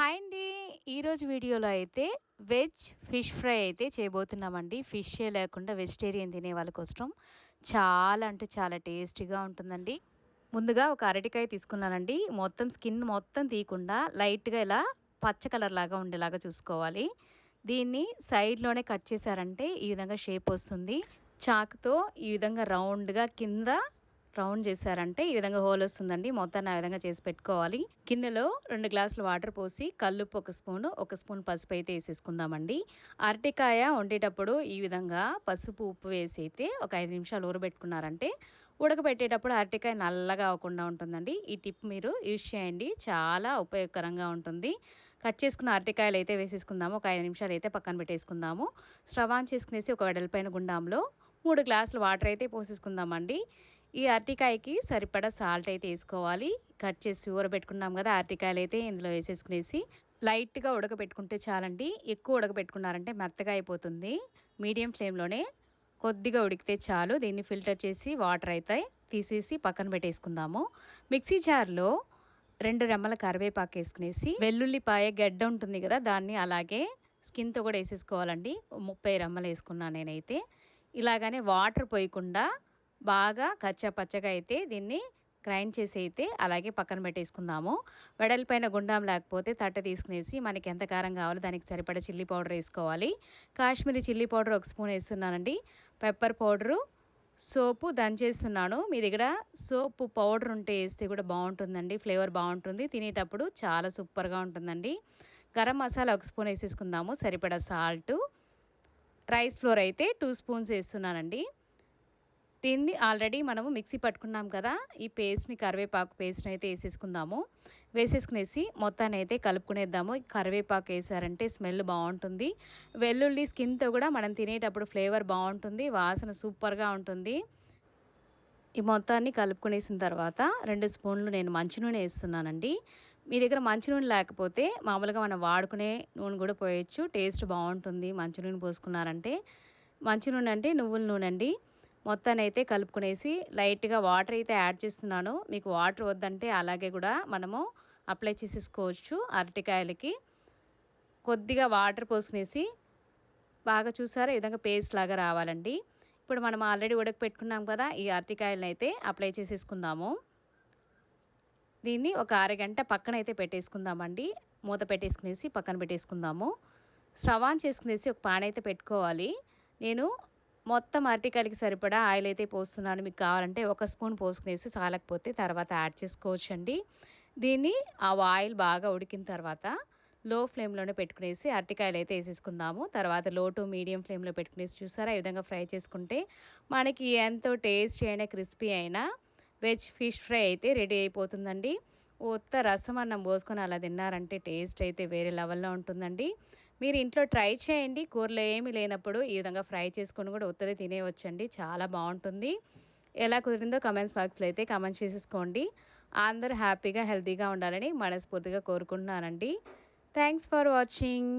Hi అండి. ఈరోజు వీడియోలో అయితే వెజ్ ఫిష్ ఫ్రై అయితే చేయబోతున్నామండి. ఫిష్ లేకుండా వెజిటేరియన్ తినే వాళ్ళ కోసం. చాలా అంటే చాలా టేస్టీగా ఉంటుందండి. ముందుగా ఒక అరటికాయ తీసుకున్నానండి. మొత్తం స్కిన్ మొత్తం తీయకుండా లైట్గా ఇలా పచ్చ కలర్ లాగా ఉండేలాగా చూసుకోవాలి. దీన్ని సైడ్లోనే కట్ చేశారంటే ఈ విధంగా షేప్ వస్తుంది. చాకుతో ఈ విధంగా రౌండ్గా కింద రౌండ్ చేశారంటే ఈ విధంగా హోల్ వస్తుందండి. మొత్తాన్ని ఆ విధంగా చేసి పెట్టుకోవాలి. గిన్నెలో రెండు గ్లాసులు వాటర్ పోసి కల్లుప్పు ఒక స్పూన్ ఒక స్పూన్ పసుపు అయితే వేసేసుకుందామండి. అరటికాయ వండేటప్పుడు ఈ విధంగా పసుపు ఉప్పు వేసి అయితే ఒక ఐదు నిమిషాలు ఊరబెట్టుకున్నారంటే ఉడకబెట్టేటప్పుడు అరటికాయ నల్లగా అవ్వకుండా ఉంటుందండి. ఈ టిప్ మీరు యూజ్ చేయండి. చాలా ఉపయోగకరంగా ఉంటుంది. కట్ చేసుకున్న అరటికాయలు అయితే వేసేసుకుందాము. ఒక ఐదు నిమిషాలు అయితే పక్కన పెట్టేసుకుందాము. స్టవ్ ఆన్ చేసుకునేసి ఒక వెడల్పైన గుండంలో మూడు గ్లాసులు వాటర్ అయితే పోసేసుకుందామండి. ఈ అరటికాయకి సరిపడా సాల్ట్ అయితే వేసుకోవాలి. కట్ చేసి ఊరబెట్టుకున్నాం కదా అరటికాయలు అయితే ఇందులో వేసేసుకునేసి లైట్గా ఉడకబెట్టుకుంటే చాలండి. ఎక్కువ ఉడకబెట్టుకున్నారంటే మెత్తగా అయిపోతుంది. మీడియం ఫ్లేమ్లోనే కొద్దిగా ఉడికితే చాలు. దీన్ని ఫిల్టర్ చేసి వాటర్ అయితే తీసేసి పక్కన పెట్టేసుకుందాము. మిక్సీ జార్లో రెండు రెమ్మల కరివేపాకు వేసుకునేసి వెల్లుల్లిపాయ గడ్డ ఉంటుంది కదా దాన్ని అలాగే స్కిన్తో కూడా వేసేసుకోవాలండి. ముప్పై రెమ్మలు వేసుకున్నాను నేనైతే. ఇలాగనే వాటర్ పోయకుండా బాగా కచ్చా పచ్చగా అయితే దీన్ని గ్రైండ్ చేసి అయితే అలాగే పక్కన పెట్టేసుకుందాము. వెడల్పైన గుండం లేకపోతే తట్ట తీసుకునేసి మనకి ఎంత కారం కావాలో దానికి సరిపడ చిల్లీ పౌడర్ వేసుకోవాలి. కాశ్మీరీ చిల్లీ పౌడర్ ఒక స్పూన్ వేస్తున్నానండి. పెప్పర్ పౌడరు సోపు దంచేస్తున్నాను. మీ దగ్గర సోపు పౌడర్ ఉంటే వేస్తే కూడా బాగుంటుందండి. ఫ్లేవర్ బాగుంటుంది. తినేటప్పుడు చాలా సూపర్గా ఉంటుందండి. గరం మసాలా ఒక స్పూన్ వేసేసుకుందాము. సరిపడా సాల్టు. రైస్ ఫ్లోర్ అయితే టూ స్పూన్స్ వేస్తున్నానండి. దీన్ని ఆల్రెడీ మనము మిక్సీ పట్టుకున్నాం కదా ఈ పేస్ట్ని కరివేపాకు పేస్ట్ని అయితే వేసేసుకుందాము. వేసేసుకునేసి మొత్తాన్ని అయితే కలుపుకునేద్దాము కరివేపాకు వేసారంటే స్మెల్ బాగుంటుంది. వెల్లుల్లి స్కిన్తో కూడా మనం తినేటప్పుడు ఫ్లేవర్ బాగుంటుంది వాసన సూపర్గా ఉంటుంది. ఈ మొత్తాన్ని కలుపుకునేసిన తర్వాత రెండు స్పూన్లు నేను మంచి నూనె వేస్తున్నానండి. మీ దగ్గర మంచి నూనె లేకపోతే మామూలుగా మనం వాడుకునే నూనె కూడా పోయొచ్చు. టేస్ట్ బాగుంటుంది. మంచి నూనె పోసుకున్నారంటే మంచి నూనె అంటే నువ్వుల నూనె అండి. మొత్తాన్ని అయితే కలుపుకునేసి లైట్గా వాటర్ అయితే యాడ్ చేస్తున్నాను. మీకు వాటర్ వద్దంటే అలాగే కూడా మనము అప్లై చేసేసుకోవచ్చు అరటికాయలకి. కొద్దిగా వాటర్ పోసుకునేసి బాగా చూసారా? ఈ విధంగా పేస్ట్ లాగా రావాలండి. ఇప్పుడు మనం ఆల్రెడీ ఉడకపెట్టుకున్నాం కదా ఈ అరటికాయలను అయితే అప్లై చేసేసుకుందాము. దీన్ని ఒక అరగంట పక్కన అయితే పెట్టేసుకుందామండి. మూత పెట్టేసుకునేసి పక్కన పెట్టేసుకుందాము. స్టవ్ ఆన్ చేసుకునేసి ఒక పాన్ అయితే పెట్టుకోవాలి. నేను మొత్తం అరటికాయలకి సరిపడా ఆయిల్ అయితే పోస్తున్నాను. మీకు కావాలంటే ఒక స్పూన్ పోసుకునేసి చాలకపోతే తర్వాత యాడ్ చేసుకోవచ్చండి. దీన్ని ఆ ఆయిల్ బాగా ఉడికిన తర్వాత లో ఫ్లేమ్లోనే పెట్టుకునేసి అరటికాయలు అయితే వేసేసుకుందాము. తర్వాత లో టు మీడియం ఫ్లేమ్లో పెట్టుకునేసి చూసారా? ఈ విధంగా ఫ్రై చేసుకుంటే మనకి ఎంతో టేస్టీ అయినా క్రిస్పీ అయినా వెజ్ ఫిష్ ఫ్రై అయితే రెడీ అయిపోతుందండి. ఉత్త రసం అన్నం పోసుకొని అలా తిన్నారంటే టేస్ట్ అయితే వేరే లెవెల్లో ఉంటుందండి. మీరు ఇంట్లో ట్రై చేయండి. కూరలో ఏమీ లేనప్పుడు ఈ విధంగా ఫ్రై చేసుకొని కూడా ఉత్తది తినేవచ్చండి చాలా బాగుంటుంది. ఎలా కుదిరిందో కమెంట్స్ బాక్స్లో అయితే కమెంట్ చేసేసుకోండి. అందరూ హ్యాపీగా హెల్తీగా ఉండాలని మనస్ఫూర్తిగా కోరుకుంటున్నానండి. Thanks for watching.